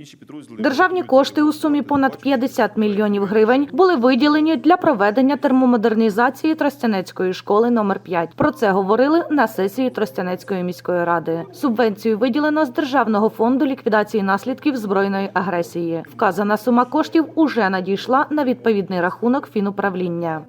інші підрозділи. Державні кошти у сумі понад 50 мільйонів гривень були виділені для проведення термомодернізації Тростянецької школи номер 5. Про це говорили на сесії Тростянецької міської ради. Субвенцію виділено з Державного фонду ліквідації наслідків збройної агресії. Вказана сума коштів уже надійшла на відповідний рахунок фінуправління.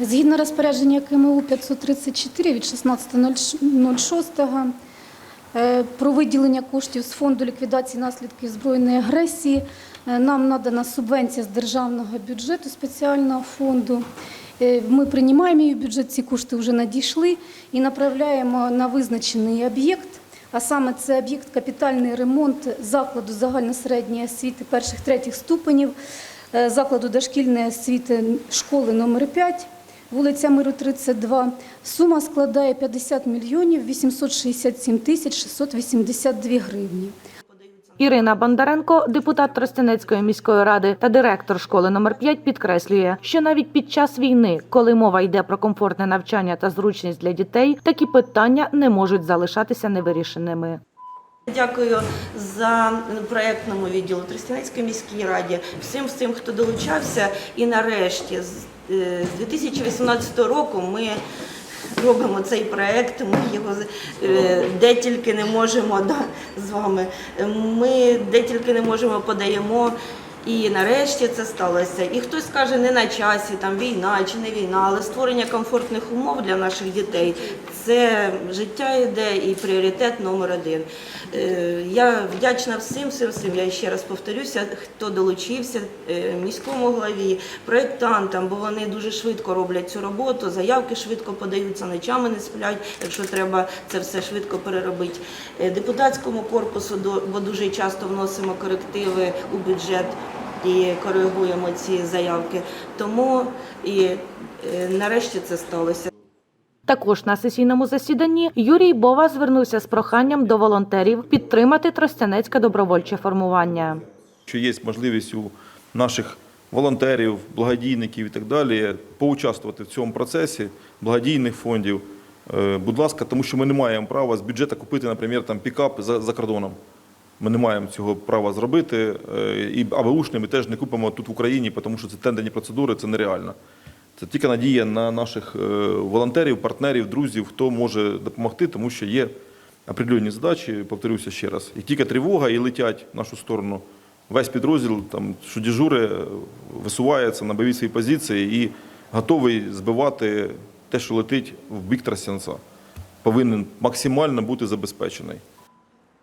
Згідно розпорядження КМУ 534 від 16.06 е, про виділення коштів з фонду ліквідації наслідків збройної агресії е, нам надана субвенція з державного бюджету спеціального фонду. Е, Ми приймаємо її в бюджет, ці кошти вже надійшли і направляємо на визначений об'єкт. А саме це об'єкт капітальний ремонт закладу загальносередньої освіти перших третіх ступенів, е, закладу дошкільної освіти школи номер 5 вулиця Миру 32. Сума складає 50 мільйонів 867 тисяч 682 гривні. Ірина Бондаренко, депутат Тростянецької міської ради та директор школи номер 5 підкреслює, що навіть під час війни, коли мова йде про комфортне навчання та зручність для дітей, такі питання не можуть залишатися невирішеними. Дякую за проєктному відділу Тростянецької міській раді, всім всім, хто долучався. І нарешті, з е, 2018 року ми робимо цей проєкт, ми його е, де тільки не можемо да, з вами, ми де тільки не можемо подаємо. І нарешті це сталося. І хтось скаже, не на часі, там війна чи не війна, але створення комфортних умов для наших дітей це життя йде і пріоритет номер один. Е, Я вдячна всім, всім, всім. Я ще раз повторюся, хто долучився е, міському главі, проєктантам, бо вони дуже швидко роблять цю роботу, заявки швидко подаються, ночами не сплять, якщо треба це все швидко переробити. Е, Депутатському корпусу, бо дуже часто вносимо корективи у бюджет і коригуємо ці заявки. Тому і е, нарешті це сталося. Також на сесійному засіданні Юрій Бова звернувся з проханням до волонтерів підтримати Тростянецьке добровольче формування. Що є можливість у наших волонтерів, благодійників і так далі поучаствувати в цьому процесі благодійних фондів. Е, Будь ласка, тому що ми не маємо права з бюджету купити, наприклад, там пікап за, за кордоном. Ми не маємо цього права зробити. е, І АБУшні ми теж не купимо тут в Україні, тому що це тендерні процедури, це нереально. Це тільки надія на наших е, волонтерів, партнерів, друзів, хто може допомогти, тому що є определенні задачі, повторюся ще раз. Як тільки тривога і летять в нашу сторону, весь підрозділ, там, що дежури, е, висувається на бойові свої позиції і готовий збивати те, що летить в бік Тростянця. Повинен максимально бути забезпечений.